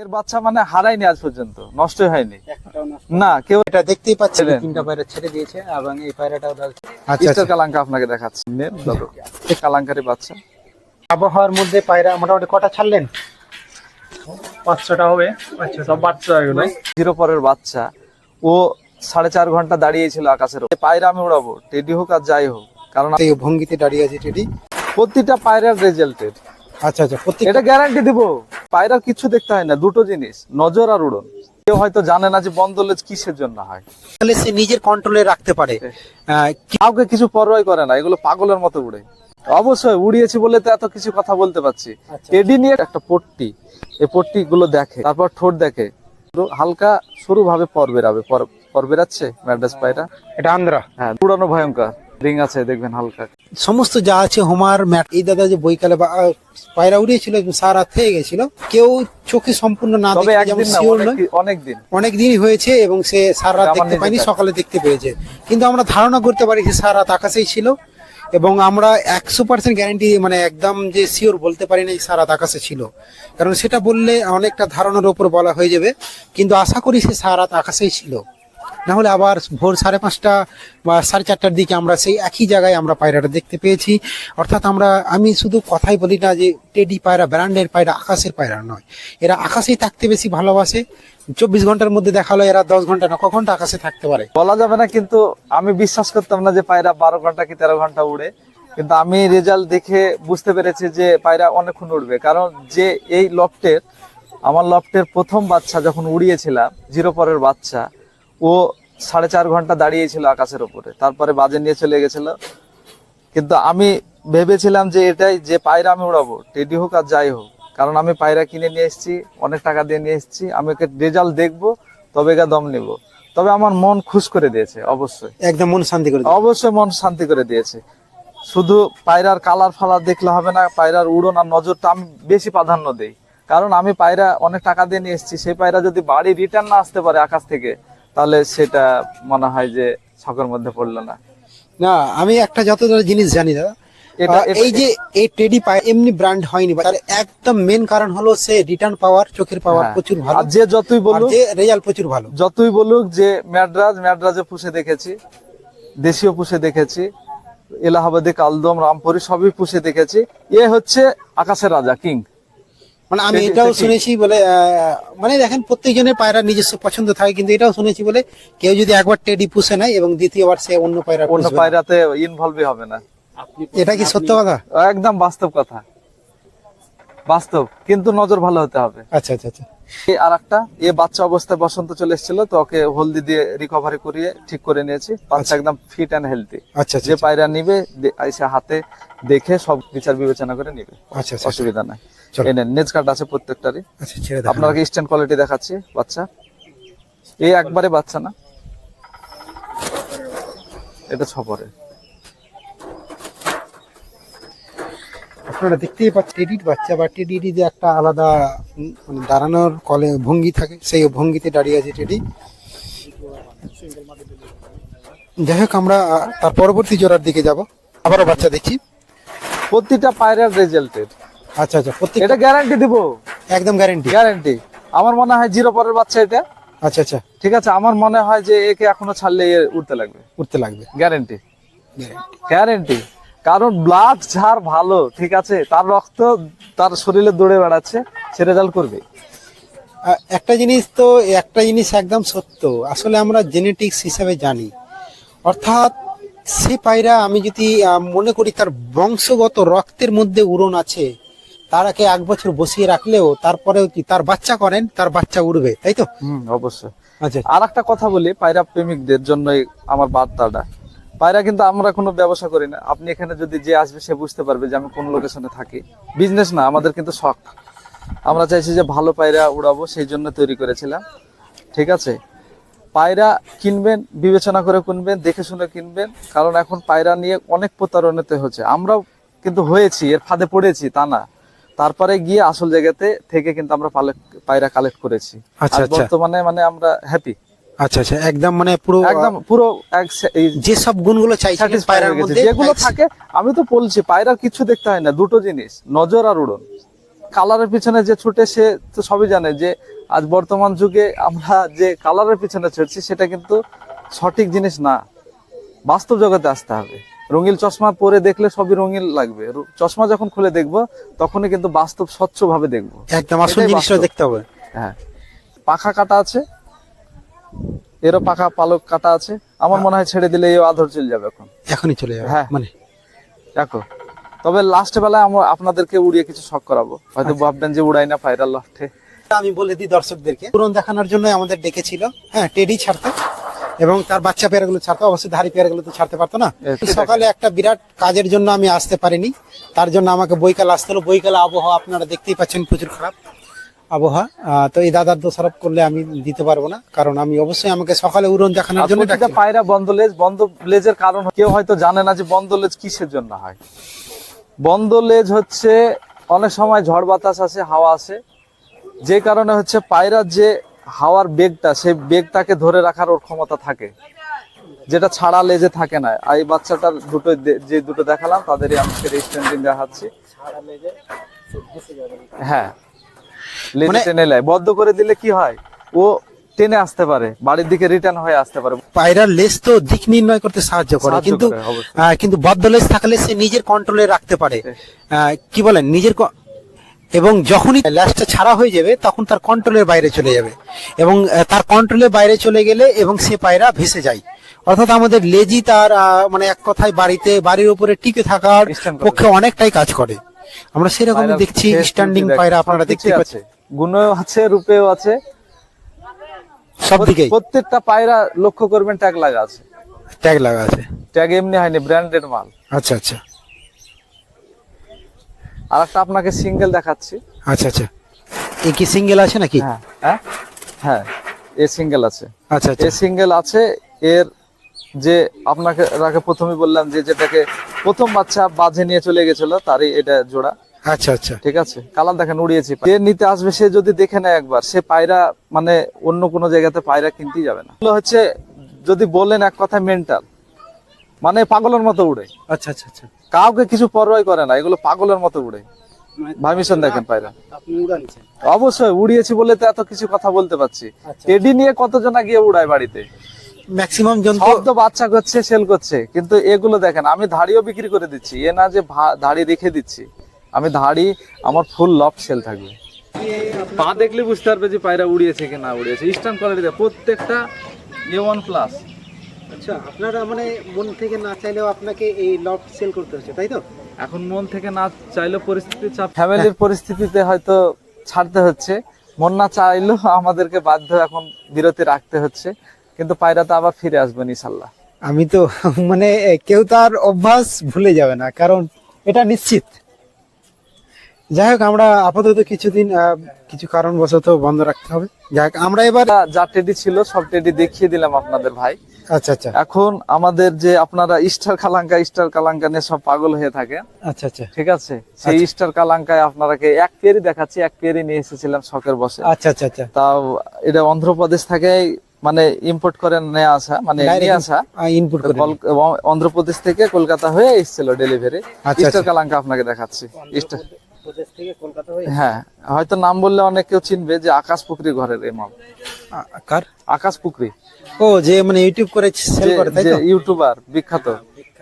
এর বাচ্চা মানে হারায়নি আজ পর্যন্ত নষ্ট হয়নি। না কেউ এটা দেখতেই পাচ্ছেন তিনটা পায়রা ছেড়ে দিয়েছে এবং এই পায়রাটাও ইস্টার আচ্ছা কালাঙ্কা আপনাকে দেখাচ্ছি। কালাঙ্কারি বাচ্চা। আবহাওয়ার মধ্যে পায়রা মোটামুটি কটা ছাড়লেন? হবে। সব বাচ্চা এগুলো জিরো পরের বাচ্চা। ও সাড়ে চার ঘণ্টা দাঁড়িয়েছিল আকাশের। পায়রা আমি উড়াবো টেডি হোক আর যাই হোক। কারণ এই ভঙ্গিতে দাঁড়িয়ে আছে টেডি। প্রতিটা পায়রার রেজাল্টেড আচ্ছা আচ্ছা এটা গ্যারান্টি দিব। পায়রার কিছু দেখতে হয় না দুটো জিনিস নজর আর উড়ন। কেউ হয়তো জানে না যে বন্দলেজ কিসের জন্য হয়। তাহলে সে নিজের কন্ট্রোলে রাখতে পারে। কাউকে কিছু পরোয়াই করে না এগুলো পাগলের মতো উড়ে। অবশ্যই উড়িয়েছি বলে তো এত কিছু কথা বলতে পারছি। টেডি নিয়ে একটা পট্টি এই পট্টি গুলো দেখে তারপর ঠোঁট দেখে। হালকা সরু ভাবে পর বেরাবে পর পর বেরাচ্ছে ম্যাড্রাস পায়রা এটা আন্দ্রা। হ্যাঁ পুরানো ভয়ঙ্কর। রিং আছে দেখবেন হালকা। সমস্ত যা আছে হোমার ম্যাট এই দাদা যে বইকালে বা পায়রা উড়িয়েছিল সারা থেকে গেছিল। কেউ চোখে সম্পূর্ণ না তবে দেখে যেমন শিওর নয়। অনেক- অনেক দিন। অনেক দিনই হয়েছে এবং সে সারা রাত দেখতে পাইনি সকালে দেখতে পেয়েছে। কিন্তু আমরা ধারণা করতে পারি যে সারা রাত আকাশেই ছিল এবং আমরা একশো পার্সেন্ট গ্যারান্টি মানে একদম যে শিওর বলতে পারি না সারা আকাশে ছিল। কারণ সেটা বললে অনেকটা ধারণার উপর বলা হয়ে যাবে। কিন্তু আশা করি সে সারা আকাশেই ছিল। না হলে আবার ভোর সাড়ে পাঁচটা বা সাড়ে চারটার দিকে আমরা সেই একই জায়গায় আমরা পায়রাটা দেখতে পেয়েছি। অর্থাৎ আমরা, আমি শুধু কথাই বলি না যে টেডি পায়রা, ব্র্যান্ডের পায়রা, আকাশের পায়রা নয়। এরা আকাশেই থাকতে বেশি ভালোবাসে। চব্বিশ ঘণ্টার মধ্যে দেখাল এরা দশ ঘণ্টা না ক ঘণ্টা আকাশে থাকতে পারে? বলা যাবে না, কিন্তু আমি বিশ্বাস করতাম না যে পায়রা বারো ঘণ্টা কি তেরো ঘণ্টা উড়ে। কিন্তু আমি রেজাল্ট দেখে বুঝতে পেরেছি যে পায়রা অনেকক্ষণ উড়বে। কারণ যে এই লফটের, আমার লফটের প্রথম বাচ্চা যখন উড়িয়েছিলাম, জিরো পরের বাচ্চা ও সাড়ে চার ঘণ্টা দাঁড়িয়েছিল আকাশের উপরে তারপরে বাজে নিয়ে চলে গেছিল। কিন্তু আমি ভেবেছিলাম যে এটাই যে পায়রা আমি উড়াবো টেডি হোক আর যাই হোক কারণ আমি পায়রা কিনে নিয়ে এসেছি অনেক টাকা দিয়ে নিয়ে এসেছি আমি ওকে রেজাল্ট দেখব তবে গা দম নিব। তবে আমার মন খুশ করে দিয়েছে অবশ্যই। একদম মন শান্তি করে অবশ্যই মন শান্তি করে দিয়েছে। শুধু পায়রার কালার ফালার দেখলে হবে না পায়রার উড়ন আর নজরটা আমি বেশি প্রাধান্য দেই। কারণ আমি পায়রা অনেক টাকা দিয়ে নিয়ে এসেছি সেই পায়রা যদি বাড়ি রিটার্ন না আসতে পারে আকাশ থেকে তাহলে সেটা মনে হয় যে ছকের মধ্যে পড়ল না। না আমি একটা যতটা জিনিস জানি দাদা এই যে এই টেডি পায় এমনি ব্র্যান্ড হয়নি তার একদম মেন কারণ হলো সে রিটার্ন পাওয়ার চোখের পাওয়ার হ্যাঁ। প্রচুর ভালো যে যতই বলুক যে রেজাল্ট প্রচুর ভালো। যতই বলুক যে ম্যাড্রাজ ম্যাড্রাজে পুষে দেখেছি দেশীয় পুষে দেখেছি এলাহাবাদে কালদম রামপুরি সবই পুষে দেখেছি। এ হচ্ছে আকাশের রাজা কিং মানে আমি এটাও শুনেছি বলে আহ, মানে দেখেন প্রত্যেকজনের পায়রা নিজস্ব পছন্দ থাকে কিন্তু এটাও শুনেছি বলে কেউ যদি একবার টেডি পুষে নেয় এবং দ্বিতীয়বার সে অন্য পায়রা অন্য পায়রাতে ইনভলভই হবে না। এটা কি সত্য কথা? একদম বাস্তব কথা। বাস্তব কিন্তু নজর ভালো হতে হবে। আচ্ছা আচ্ছা আচ্ছা। আর একটা এ বাচ্চা অবস্থায় বসন্ত চলে এসেছিল তো ওকে হলদি দিয়ে রিকভারি করিয়ে ঠিক করে নিয়েছি। বাচ্চা একদম ফিট অ্যান্ড হেলদি আচ্ছা আচ্ছা যে পায়রা নিবে এসে হাতে দেখে সব বিচার বিবেচনা করে নিবে। আচ্ছা আচ্ছা। অসুবিধা নাই। চলো। এনে নেজ কার্ড আছে প্রত্যেকটারই। আচ্ছা আপনাকে স্ট্যান্ড কোয়ালিটি দেখাচ্ছি বাচ্চা। এই একবারে বাচ্চা না। এটা ছপরে। আপনারা দেখতেই পাচ্ছেন টেডির বাচ্চা বা টেডির যে একটা আলাদা মানে দাঁড়ানোর কলে ভঙ্গি থাকে সেই ভঙ্গিতে দাঁড়িয়ে আছে টেডি। যাই হোক আমরা তার পরবর্তী জোড়ার দিকে যাব। আবারও বাচ্চা দেখি। প্রতিটা পায়রার রেজাল্টেড আচ্ছা আচ্ছা প্রত্যেক এটা গ্যারান্টি দিব। একদম গ্যারেন্টি গ্যারান্টি আমার মনে হয় জিরো পরের বাচ্চা এটা। আচ্ছা আচ্ছা। ঠিক আছে আমার মনে হয় যে একে এখনও ছাড়লে উঠতে লাগবে। উঠতে লাগবে। গ্যারেন্টি। গ্যারেন্টি কারণ ব্লাড যার ভালো ঠিক আছে তার রক্ত তার শরীরে দৌড়ে বেড়াচ্ছে সে রেজাল্ট করবে। একটা জিনিস তো একটা জিনিস একদম সত্য। আসলে আমরা জেনেটিক্স হিসাবে জানি। অর্থাৎ সে পায়রা আমি যদি মনে করি তার বংশগত রক্তের মধ্যে উড়ন আছে তারাকে এক বছর বসিয়ে রাখলেও তারপরেও কি তার বাচ্চা করেন তার বাচ্চা উড়বে তাই তো? হুম অবশ্যই। আচ্ছা। আর একটা কথা বলি পায়রা প্রেমিকদের জন্যই আমার বার্তাটা। পায়রা কিন্তু আমরা কোনো ব্যবসা করি না। আপনি এখানে যদি যে আসবে সে বুঝতে পারবে যে আমি কোন লোকেশনে থাকি। বিজনেস না আমাদের কিন্তু শখ। আমরা চাইছি যে ভালো পায়রা উড়াবো সেই জন্য তৈরি করেছিলাম। ঠিক আছে? পায়রা কিনবেন বিবেচনা করে কিনবেন দেখে শুনে কিনবেন। কারণ এখন পায়রা নিয়ে অনেক প্রতারণাতে হচ্ছে। আমরাও কিন্তু হয়েছি এর ফাঁদে পড়েছি তা না। তারপরে গিয়ে আসল জায়গাতে থেকে কিন্তু আমরা পায়রা কালেক্ট করেছি। আচ্ছা, আচ্ছা। বর্তমানে মানে আমরা হ্যাপি আচ্ছা আচ্ছা। একদম মানে পুরো একদম পুরো যে সব গুণগুলো চাইছিলেন পায়রার মধ্যে যেগুলো থাকে আমি তো বলছি পায়রার কিছু দেখতে হয় না দুটো জিনিস নজর আর উড়ন। কালারের পিছনে যে ছুটে সে তো সবই জানে যে আজ বর্তমান যুগে আমরা যে কালারের পিছনে ছুটছি সেটা কিন্তু সঠিক জিনিস না। বাস্তব জগতে আসতে হবে। রঙিল চশমা পরে দেখলে সবই রঙিল লাগবে। চশমা যখন খুলে দেখব তখনই কিন্তু বাস্তব স্বচ্ছ ভাবে দেখব। একদম আসল জিনিসটা দেখতে হবে। হ্যাঁ। পাখা কাটা আছে। এরও পাখা পালক কাটা আছে। আমার মনে হয় ছেড়ে দিলে এও আধর চলে যাবে এখন। এখনই চলে যাবে হ্যাঁ। মানে? দেখো তবে লাস্ট বেলায় আমরা আপনাদেরকে উড়িয়ে কিছু শখ করাবো। হয়তো ভাববেন যে উড়াই না পায়রা লফটে আমি বলে দিই দর্শকদেরকে পুরন দেখানোর জন্য আমাদের ডেকেছিল। হ্যাঁ টেডি ছাড়তে। এবং তার বাচ্চা পেয়ারাগুলো ছাড়তো অবশ্যই ধারি পেয়ারাগুলো তো ছাড়তে পারতো না। সকালে একটা বিরাট কাজের জন্য আমি আসতে পারিনি। তার জন্য আমাকে বইকাল আসতে হলো। বইকালে আবহাওয়া আপনারা দেখতেই পাচ্ছেন প্রচুর খারাপ আবহাওয়া। তো এই দাদার দোষারোপ করলে আমি দিতে পারব না কারণ আমি অবশ্যই আমাকে সকালে উড়ন দেখানোর জন্য পায়রা বন্ধ লেজ বন্ধ লেজের কারণ কেউ হয়তো জানে না যে বন্ধ লেজ কিসের জন্য হয়। বন্ধ লেজ হচ্ছে অনেক সময় ঝড় বাতাস আসে হাওয়া আসে। যে কারণে হচ্ছে পায়রার যে হাওয়ার বেগটা সেই বেগটাকে ধরে রাখার ওর ক্ষমতা থাকে। যেটা ছাড়া লেজে থাকে না। এই বাচ্চাটার দুটো যে দুটো দেখালাম তাদেরই আমি সেটা স্ট্যান্ডিং দেখাচ্ছি। হ্যাঁ। লেজে মানে- টেনে নেয়। বদ্ধ করে দিলে কি হয়? ও টেনে আসতে পারে। বাড়ির দিকে রিটার্ন হয়ে আসতে পারে। পায়রার লেজ তো দিক নির্ণয় করতে সাহায্য করে। কিন্তু কিন্তু বদ্ধ লেজ থাকলে সে নিজের কন্ট্রোলে রাখতে পারে। কি বলেন? নিজের এবং যখনই ল্যাসটা ছাড়া হয়ে যাবে তখন তার কন্ট্রোলের বাইরে চলে যাবে। এবং তার কন্ট্রোলের বাইরে চলে গেলে এবং সে পায়রা ভেসে যায়। অর্থাৎ আমাদের লেজি তার মানে এক কথায় বাড়িতে বাড়ির উপরে টিকে থাকার পক্ষে অনেকটাই কাজ করে। আমরা সেরকম দেখছি স্ট্যান্ডিং পায়রা আপনারা দেখতে পাচ্ছেন। গুণেও আছে রূপেও আছে। সব দিকেই। প্রত্যেকটা পায়রা লক্ষ্য করবেন ট্যাগ লাগা আছে। ট্যাগ লাগা আছে। ট্যাগ এমনি হয়নি ব্র্যান্ডেড মাল। আচ্ছা আচ্ছা। আর একটা আপনাকে সিঙ্গেল দেখাচ্ছি। আচ্ছা আচ্ছা। এই কি সিঙ্গেল আছে নাকি? হ্যাঁ হ্যাঁ হ্যাঁ এ সিঙ্গেল আছে। আচ্ছা এ আচ্ছা সিঙ্গেল আছে এর যে আপনাকে আগে প্রথমে বললাম যে যেটাকে প্রথম বাচ্চা বাজে নিয়ে চলে গেছিল তারই এটা জোড়া। আচ্ছা আচ্ছা। ঠিক আছে? কালার দেখেন উড়িয়েছি। যে নিতে আসবে সে যদি দেখে নেয় একবার সে পায়রা মানে অন্য কোনো জায়গাতে পায়রা কিনতেই যাবে না। হচ্ছে যদি বলেন এক কথা মেন্টাল মানে পাগলের মতো উড়ে। আচ্ছা আচ্ছা আচ্ছা। কাউকে কিছু পরোয়াই করে না এগুলো পাগলের মতো উড়ে। ভার্মিশন দেখেন পায়রা। অবশ্যই উড়িয়েছি বলে তো এত কিছু কথা বলতে পারছি। আচ্ছা। টেডি নিয়ে কতজনা গিয়ে উড়ায় বাড়িতে? ম্যাক্সিমাম জন্তু সব তো বাচ্চা করছে সেল করছে কিন্তু এগুলো দেখেন আমি ধাড়িও বিক্রি করে দিচ্ছি। এ না যে ধাড়ি রেখে দিচ্ছি। আমি ধাড়ি আমার ফুল লফ সেল থাকবে। পা দেখলে বুঝতে পারবে যে পায়রা উড়িয়েছে কি না উড়িয়েছে স্ট্যান্ড কোয়ালিটি প্রত্যেকটা এ ওয়ান প্লাস আচ্ছা আপনারা মানে মন থেকে না চাইলেও আপনাকে এই লট সেল করতে হচ্ছে তাই তো? এখন মন থেকে না চাইলেও পরিস্থিতি চাপ ফ্যামিলির পরিস্থিতিতে হয়তো ছাড়তে হচ্ছে। মন না চাইলেও আমাদেরকে বাধ্য এখন বিরতি রাখতে হচ্ছে। কিন্তু পায়রা তো আবার ফিরে আসবেন ইনশাল্লাহ। আমি তো মানে কেউ তার অভ্যাস ভুলে যাবে না কারণ এটা নিশ্চিত। যাই হোক আমরা আপাতত কিছুদিন আহ, কিছু কারণবশত বন্ধ রাখতে হবে। যাই হোক আমরা এবার যা টেডি ছিল সব টেডি দেখিয়ে দিলাম আপনাদের ভাই। আচ্ছা আচ্ছা। এখন আমাদের যে আপনারা স্টার কালাঙ্কা স্টার কালাঙ্কা নিয়ে সব পাগল হয়ে থাকে আচ্ছা আচ্ছা। ঠিক আছে? সেই স্টার কালাঙ্কায় আপনারাকে এক পেয়ারই দেখাচ্ছি এক পেয়ারই নিয়ে এসেছিলাম শখের বসে। আচ্ছা আচ্ছা আচ্ছা। তাও এটা অন্ধ্রপ্রদেশ থেকে মানে ইম্পোর্ট করে নিয়ে আসা মানে নিয়ে আসা। ইনপুট করে অন্ধ্রপ্রদেশ থেকে কলকাতা হয়ে এসেছিল ডেলিভারি আচ্ছা, স্টার আচ্ছা। কালাঙ্কা আপনাকে দেখাচ্ছি। স্টার হয়ে হ্যাঁ হয়তো নাম বললে অনেক কেউ চিনবে যে আকাশ পুকুরি ঘরের এই মাল। কার? আকাশ পুকুরি। ও যে মানে ইউটিউব করে সেল করে তাই তো? ইউটিউবার বিখ্যাত।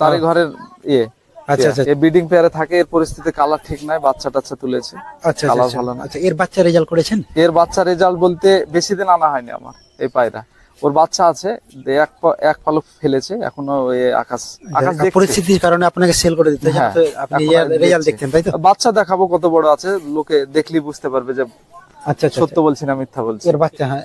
তারই ঘরের ইয়ে। আচ্ছা, আচ্ছা। এই বিডিং পেয়ারে থাকে এর পরিস্থিতি কালার ঠিক নাই বাচ্চা টাচ্চা তুলেছে। আচ্ছা কালার আচ্ছা। ভালো না আচ্ছা এর বাচ্চা রেজাল্ট করেছেন? এর বাচ্চা রেজাল্ট বলতে বেশি দিন আনা হয়নি আমার এই পায়রা। ওর বাচ্চা আছে এক এক পালক ফেলেছে এখনও আকাশ আকাশ পরিস্থিতির কারণে আপনাকে সেল করে দিতে হ্যাঁ, আপনি রেজাল্ট দেখতেন তাই তো? বাচ্চা দেখাবো কত বড় আছে লোকে দেখলেই বুঝতে পারবে যে আচ্ছা আচ্ছা সত্য বলছি না মিথ্যা বলছি। এর বাচ্চা হ্যাঁ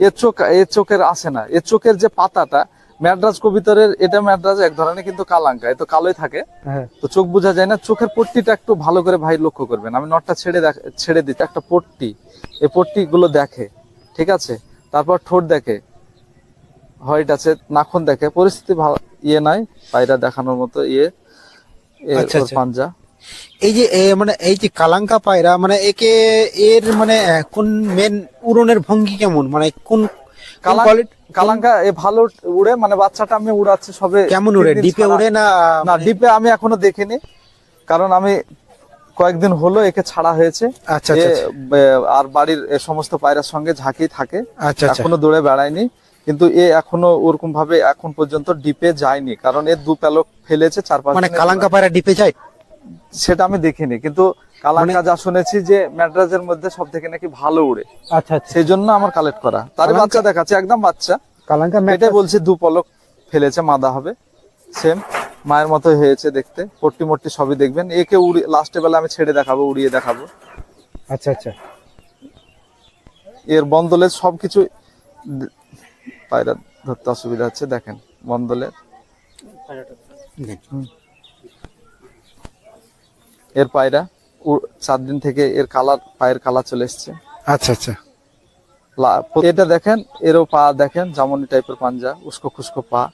এর চোখ এর চোখের আসে না এর চোখের যে পাতাটা ম্যাড্রাস কবিতরের এটা ম্যাড্রাস এক ধরনের কিন্তু কালাঙ্কা এ তো কালোই থাকে। হ্যাঁ। তো চোখ বোঝা যায় না চোখের পট্টিটা একটু ভালো করে ভাই লক্ষ্য করবেন। আমি নটটা ছেড়ে ছেড়ে দিচ্ছি একটা পট্টি এই পট্টি গুলো দেখে ঠিক আছে? তারপর ঠোঁট দেখে হোয়াইট আছে নাখুন দেখে পরিস্থিতি ভালো ইয়ে নাই পায়রা দেখানোর মতো ইয়ে আচ্ছা, আচ্ছা। পাঞ্জা। এই যে মানে এই যে কালাঙ্কা পায়রা মানে একে এর মানে কোন মেন উড়নের ভঙ্গি কেমন? মানে কোন কোন কালাঙ্কা এ ভালো উড়ে মানে বাচ্চাটা আমি উড়াচ্ছি সবে কেমন উড়ে? ডিপে উড়ে না না ডিপে আমি এখনও দেখিনি কারণ আমি কয়েকদিন হলো একে ছাড়া হয়েছে। আচ্ছা এ, আচ্ছা বে- আর বাড়ির সমস্ত পায়রার সঙ্গে ঝাঁকি থাকে। আচ্ছা আচ্ছা। এখনও দৌড়ে বেড়ায়নি। কিন্তু এ এখনও ওরকম ভাবে এখন পর্যন্ত ডিপে যায়নি। কারণ এর দু প্যালক ফেলেছে চার পাঁচ মানে কালাঙ্কা পায়রা ডিপে যায়? সেটা আমি দেখিনি। কিন্তু কালাঙ্কা মানে- যা শুনেছি যে ম্যাড্রাসের মধ্যে সব থেকে নাকি ভালো উড়ে। আচ্ছা আচ্ছা। সেই জন্য আমার কালেক্ট করা। তার বাচ্চা দেখাচ্ছে একদম বাচ্চা। কালাঙ্কা এটাই বলছে দু পলক ফেলেছে মাদা হবে। সেম মায়ের মতো হয়েছে দেখতে। পট্টি মট্টি সবই দেখবেন। একে উড়ি লাস্টে বেলা আমি ছেড়ে দেখাবো উড়িয়ে দেখাবো। আচ্ছা আচ্ছা। এর বন্দলের সবকিছু দে- পায়রা ধরতে অসুবিধা হচ্ছে দেখেন বন্দলের। এর পায়রা চার দিন থেকে এর কালার পায়ের কালার চলে এসছে। আচ্ছা আচ্ছা। এটা দেখেন এরও পা দেখেন জামনি টাইপের পাঞ্জা উস্কো খুস্কো পা।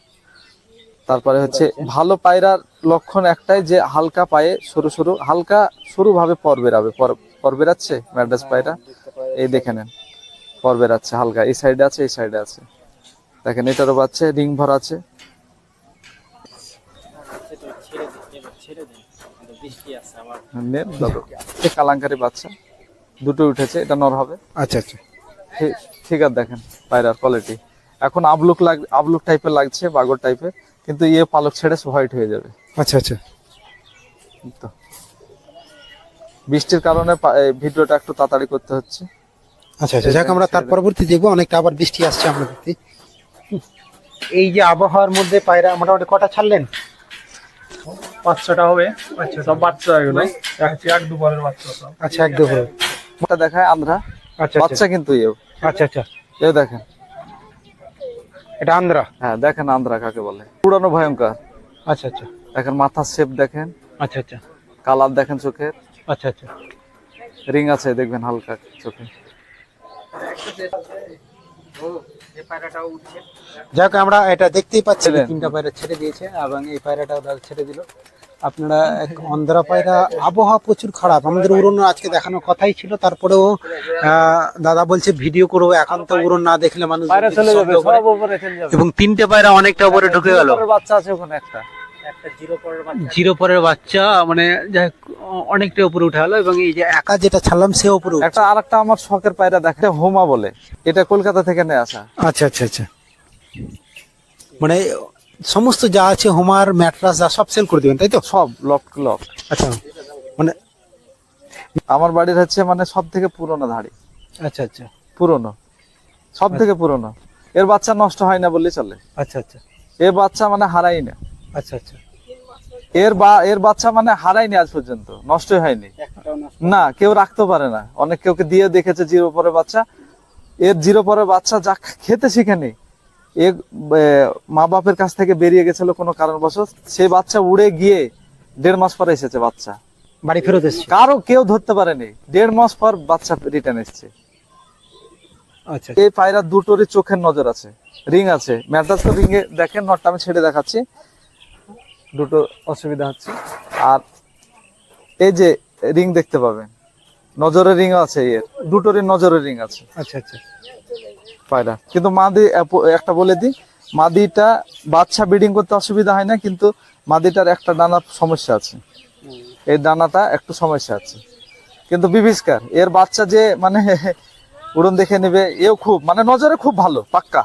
তারপরে হচ্ছে ভালো পায়রার লক্ষণ একটাই যে হালকা পায়ে সরু সরু হালকা সরু ভাবে পর বেরাবে পর- বেরাচ্ছে ম্যাড্রাস পায়রা? এই দেখে নেন পর বেরাচ্ছে হালকা এই সাইডে আছে এই সাইডে আছে। দেখেন এটারও বাচ্চা রিং ভরা আছে। কালাঙ্কারি বাচ্চা দুটো উঠেছে এটা নর হবে। আচ্ছা আচ্ছা। ঠিক- ঠিক আছে দেখেন পায়রার কোয়ালিটি এখন আবলুক লাগ আবলুক টাইপের লাগছে বাগর টাইপের কিন্তু ইয়ে পালক ছেড়ে হোয়াইট হয়ে যাবে। আচ্ছা আচ্ছা। তো। বৃষ্টির কারণে ভিডিওটা একটু তাড়াতাড়ি করতে হচ্ছে। আচ্ছা আচ্ছা। যাক আমরা তার পরবর্তী দেখব। অনেকটা আবার বৃষ্টি আসছে আমরা দেখতে এই যে আবহাওয়ার মধ্যে পায়রা মোটামুটি কটা ছাড়লেন? পাঁচ ছটা হবে। আচ্ছা সব বাচ্চা এগুলো এক এক দুপুরের বাচ্চা আচ্ছা এক দুপুরে ওটা দেখায় আন্ধ্রা। আচ্ছা আচ্ছা। বাচ্চা কিন্তু এও আচ্ছা আচ্ছা। এ দেখেন। এটা আন্দ্রা? হ্যাঁ দেখেন আন্দ্রা কাকে বলে। পুরানো ভয়ঙ্কর। আচ্ছা আচ্ছা। দেখেন মাথার শেপ দেখেন। আচ্ছা আচ্ছা। কালার দেখেন চোখের আচ্ছা আচ্ছা। রিং আছে দেখবেন হালকা চোখে। যাক আমরা এটা দেখতেই পাচ্ছি তিনটা পায়রা ছেড়ে দিয়েছে এবং এই পায়রাটাও ছেড়ে দিল। আপনারা এক অন্ধ্রা পায়রা আবহাওয়া প্রচুর খারাপ। আমাদের উড়ন আজকে দেখানোর কথাই ছিল তারপরেও দাদা বলছে ভিডিও করব এখন তো উড়ন না দেখলে মানুষ। এবং তিনটে পায়রা অনেকটা উপরে ঢুকে গেল। বাচ্চা আছে ওখানে একটা। জিরো পরের বাচ্চা মানে অনেকটা উপরে উঠে গেলো এবং এই যে একা যেটা ছাড়লাম সে উপরে। একটা আরেকটা আমার শখের পায়রা দেখে হোমা বলে। এটা কলকাতা থেকে নিয়ে আসা। আচ্ছা আচ্ছা আচ্ছা। মানে সমস্ত যা আছে হোমার ম্যাট্রাস যা সব সেল করে দিবেন তাই তো? সব লক লক আচ্ছা মানে আমার বাড়ির হচ্ছে মানে সব থেকে পুরনো ধাড়ি। আচ্ছা আচ্ছা। পুরনো। সব থেকে পুরনো। এর বাচ্চা নষ্ট হয় না বললে চলে। আচ্ছা আচ্ছা। এর বাচ্চা মানে হারাই না। আচ্ছা আচ্ছা। এর বা এর বাচ্চা মানে হারাইনি আজ পর্যন্ত। নষ্টই হয়নি। না কেউ রাখতে পারে না। অনেক কেউকে দিয়ে দেখেছে জিরো পরের বাচ্চা। এর জিরো পরের বাচ্চা যা খেতে শিখেনি এ মা বাপের কাছ থেকে বেরিয়ে গেছিল কোনো কারণবশত। সেই বাচ্চা উড়ে গিয়ে দেড় মাস পরে এসেছে বাচ্চা। বাড়ি ফেরত এসছে? কারও কেউ ধরতে পারেনি। দেড় মাস পর বাচ্চা রিটার্ন এসছে। আচ্ছা এই পায়রা দুটোরই চোখের নজর আছে। রিং আছে। ম্যাটাস তো রিং এ দেখেন নটটা আমি ছেড়ে দেখাচ্ছি। দুটো অসুবিধা হচ্ছে। আর এই যে রিং দেখতে পাবেন নজরের রিং আছে এর। দুটোরই নজরের রিং আছে। আচ্ছা আচ্ছা। পায়রা। কিন্তু মাদি একটা বলে দিই, মাদিটা বাচ্চা ব্রিডিং করতে অসুবিধা হয় না, কিন্তু মাদিটার একটা ডানা সমস্যা আছে। এই ডানাটা একটু সমস্যা আছে। কিন্তু বিবিষ্কার এর বাচ্চা যে মানে উড়ন দেখে নেবে, এও খুব মানে নজরে খুব ভালো, পাক্কা।